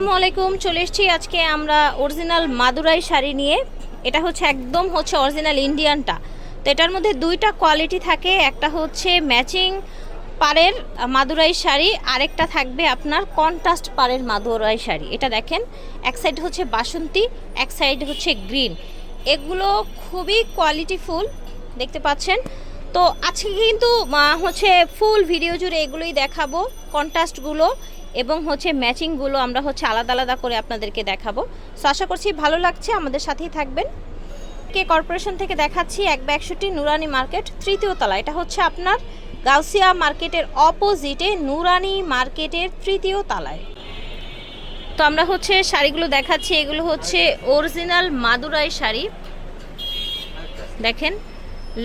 আসসালামু আলাইকুম চলে এসেছি আজকে আমরা অরিজিনাল মাদুরাই শাড়ি নিয়ে। এটা হচ্ছে একদম হচ্ছে অরিজিনাল ইন্ডিয়ানটা তো এটার মধ্যে দুইটা কোয়ালিটি থাকে একটা হচ্ছে ম্যাচিং আহ, মাদুরাই শাড়ি আরেকটা থাকবে আপনার কন্ট্রাস্ট পাড়ের মাদুরাই শাড়ি। এটা দেখেন এক সাইড হচ্ছে বাসন্তী এক সাইড হচ্ছে গ্রিন এগুলো খুবই কোয়ালিটিফুল দেখতে পাচ্ছেন? তো আজকে কিন্তু হচ্ছে ফুল ভিডিও জুড়ে এগুলোই দেখাবো কন্ট্রাস্টগুলো এবং হচ্ছে ম্যাচিংগুলো আমরা হচ্ছে আলাদা আলাদা করে আপনাদেরকে দেখাবো। সো আশা করছি ভালো লাগছে, আমাদের সাথেই থাকবেন। কে কর্পোরেশন থেকে দেখাচ্ছি, এক বা একষট্টি নুরানি মার্কেট তৃতীয় তলা। এটা হচ্ছে আপনার গাউসিয়া মার্কেটের অপোজিটে নুরানি মার্কেটের তৃতীয় তলায়। তো আমরা হচ্ছে শাড়িগুলো দেখাচ্ছি, এগুলো হচ্ছে অরিজিনাল মাদুরাই শাড়ি। দেখেন,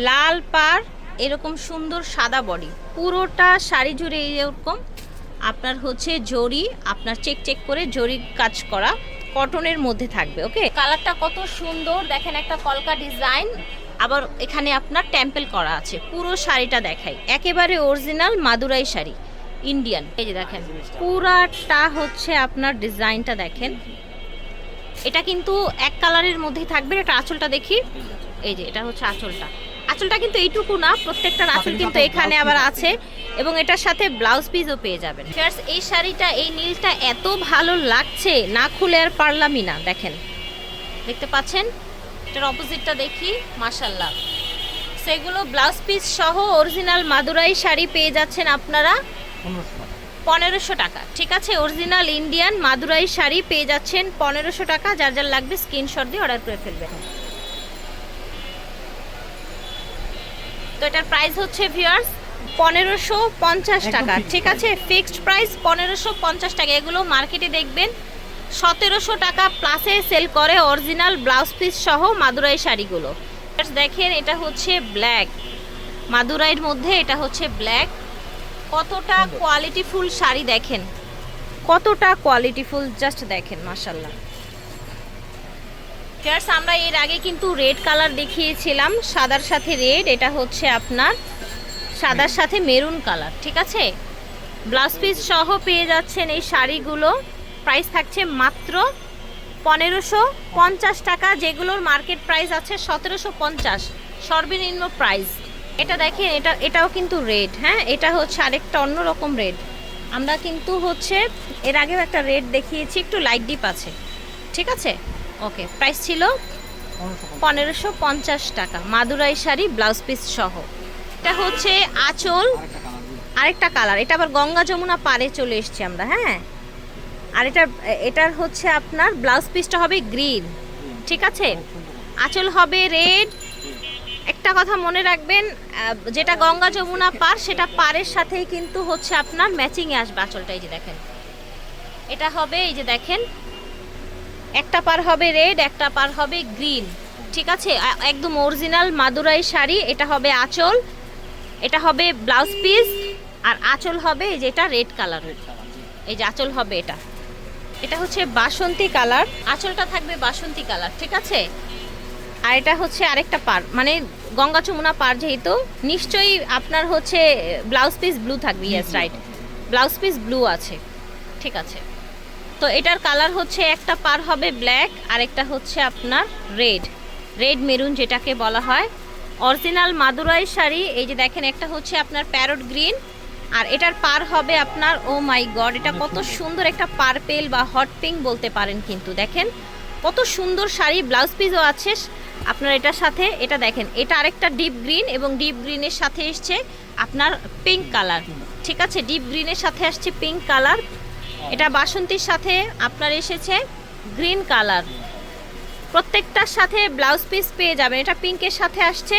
লাল পার এরকম সুন্দর সাদা বডি। পুরোটা শাড়ি জুড়ে এরকম। আপনার হচ্ছে জরি আপনার চেক চেক করে জরি কাজ করা কটনের মধ্যে থাকবে ওকে কালারটা কত সুন্দর দেখেন একটা কলকা ডিজাইন আবার এখানে আপনার টেম্পেল করা আছে পুরো শাড়িটা দেখাই। একেবারে অরিজিনাল মাদুরাই শাড়ি ইন্ডিয়ান এই যে দেখেন পুরাটা হচ্ছে আপনার ডিজাইনটা দেখেন। এটা কিন্তু এক কালারের মধ্যেই থাকবে এটা আঁচলটা দেখি। এই যে এটা হচ্ছে আঁচলটা। আঁচলটা কিন্তু এইটুকু না প্রত্যেকটার আঁচল কিন্তু এখানে আবার আছে। এবং এটার সাথে ব্লাউজ পিসও পেয়ে যাবেন। Friends, এই শাড়িটা এই নীলটা এত ভালো লাগছে না খুলে আর পারলামই না দেখেন। দেখতে পাচ্ছেন? এটার অপোজিটটা দেখি মাশাল্লাহ সেগুলো ব্লাউজ পিস সহ অরিজিনাল মাদুরাই শাড়ি পেয়ে যাচ্ছেন আপনারা। পনেরোশো টাকা। ঠিক আছে অরিজিনাল ইন্ডিয়ান মাদুরাই শাড়ি পেয়ে যাচ্ছেন পনেরোশো টাকা। যার যার লাগবে স্ক্রিনশট দিয়ে অর্ডার করে ফেলবেন। তো এটার প্রাইস হচ্ছে ভিউয়ার্স পনেরোশো পঞ্চাশ টাকা। ঠিক। আছে? ফিক্সড প্রাইস পনেরোশো পঞ্চাশ টাকা। এগুলো মার্কেটে দেখবেন সতেরোশো টাকা প্লাসে সেল করে অরিজিনাল ব্লাউজ পিস সহ মাদুরাই শাড়িগুলো। দেখেন এটা হচ্ছে ব্ল্যাক মাদুরাইয়ের মধ্যে এটা হচ্ছে ব্ল্যাক কতটা কোয়ালিটিফুল শাড়ি দেখেন। কতটা কোয়ালিটিফুল জাস্ট দেখেন ফিয়ার্স আমরা এর আগে কিন্তু রেড কালার দেখিয়েছিলাম সাদার সাথে রেড এটা হচ্ছে আপনার সাদার সাথে মেরুন কালার, ঠিক আছে? ব্লাউজ পিস সহ পেয়ে যাচ্ছেন এই শাড়িগুলো। প্রাইস থাকছে মাত্র পনেরোশো পঞ্চাশ টাকা, যেগুলোর মার্কেট প্রাইস আছে সতেরোশো পঞ্চাশ, সর্বনিম্ন প্রাইস এটা দেখেন, এটা, এটাও কিন্তু রেড হ্যাঁ? এটা হচ্ছে আরেকটা অন্যরকম রেড আমরা কিন্তু হচ্ছে, এর আগেও একটা রেড দেখিয়েছি, একটু লাইট ডিপ আছে, ঠিক আছে? ওকে প্রাইস ছিল পনেরোশো পঞ্চাশ টাকা, মাদুরাই শাড়ি, ব্লাউজ পিস সহ। এটা হচ্ছে আঁচল, আরেকটা কালার। এটা আবার গঙ্গা যমুনা পারে চলে এসেছি আমরা হ্যাঁ? আর এটা, এটার হচ্ছে আপনার ব্লাউজ পিসটা হবে গ্রিন, ঠিক আছে? আঁচল হবে রেড। একটা কথা মনে রাখবেন যেটা গঙ্গা যমুনা পার সেটা পারের সাথেই কিন্তু হচ্ছে আপনার ম্যাচিংয়ে আসবে আঁচলটা, এই যে দেখেন। এটা হবে, এই যে দেখেন, একটা পার হবে রেড, একটা পার হবে গ্রিন, ঠিক আছে? একদম অরিজিনাল মাদুরাই শাড়ি, এটা হবে আঁচল। এটা হবে ব্লাউজ পিস আর আঁচল হবে এই যেটা রেড কালার এই যে আঁচল হবে এটা। এটা হচ্ছে বাসন্তী কালার। আঁচলটা থাকবে বাসন্তী কালার ঠিক আছে? আর এটা হচ্ছে আরেকটা পার মানে গঙ্গা যমুনা পার যেহেতু নিশ্চয়ই আপনার হচ্ছে ব্লাউজ পিস ব্লু থাকবে yes right blouse piece blue আছে ঠিক আছে। তো এটার কালার হচ্ছে একটা পার হবে ব্ল্যাক আর একটা হচ্ছে আপনার রেড রেড মেরুন যেটাকে বলা হয়। অরিজিনাল মাদুরাই শাড়ি। এই যে দেখেন একটা হচ্ছে আপনার প্যারট গ্রিন আর এটার পার হবে আপনার ও মাই গড এটা কত সুন্দর একটা পার্পেল বা হট পিঙ্ক বলতে পারেন কিন্তু দেখেন। কত সুন্দর শাড়ি ব্লাউজ পিসও আছে। আপনার এটার সাথে এটা দেখেন এটা আরেকটা ডিপ গ্রিন এবং ডিপ গ্রিনের সাথে এসছে আপনার পিঙ্ক কালার। ঠিক আছে ডিপ গ্রিনের সাথে আসছে পিঙ্ক কালার। এটা বাসন্তীর সাথে আপনার এসেছে গ্রিন কালার। প্রত্যেকটার সাথে ব্লাউজ পিস পেয়ে যাবেন। এটা পিঙ্কের সাথে আসছে।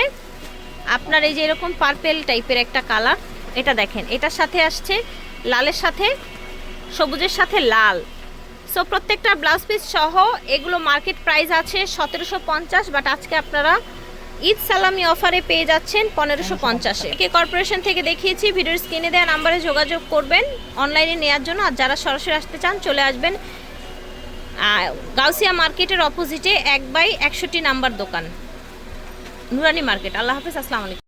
আপনার এই যে এরকম পার্পেল টাইপের একটা কালার এটা দেখেন। এটার সাথে আসছে লালের সাথে, সবুজের সাথে লাল। সো প্রত্যেকটা ব্লাউজ পিস সহ এগুলো মার্কেট প্রাইস আছে সতেরোশো পঞ্চাশ বাট আজকে আপনারা ঈদ সালামি অফারে পেয়ে যাচ্ছেন পনেরোশো পঞ্চাশে কে কর্পোরেশন থেকে দেখিয়েছি, ভিডিওর স্ক্রিনে দেওয়া নাম্বারে যোগাযোগ করবেন। অনলাইনে নেওয়ার জন্য, আর যারা সরাসরি আসতে চান, চলে আসবেন গাউসিয়া মার্কেটের অপোজিটে এক বাই একষট্টি নাম্বার দোকান। নুরানি মার্কেট। আল্লাহ হাফিজ আসসালামু আলাইকুম।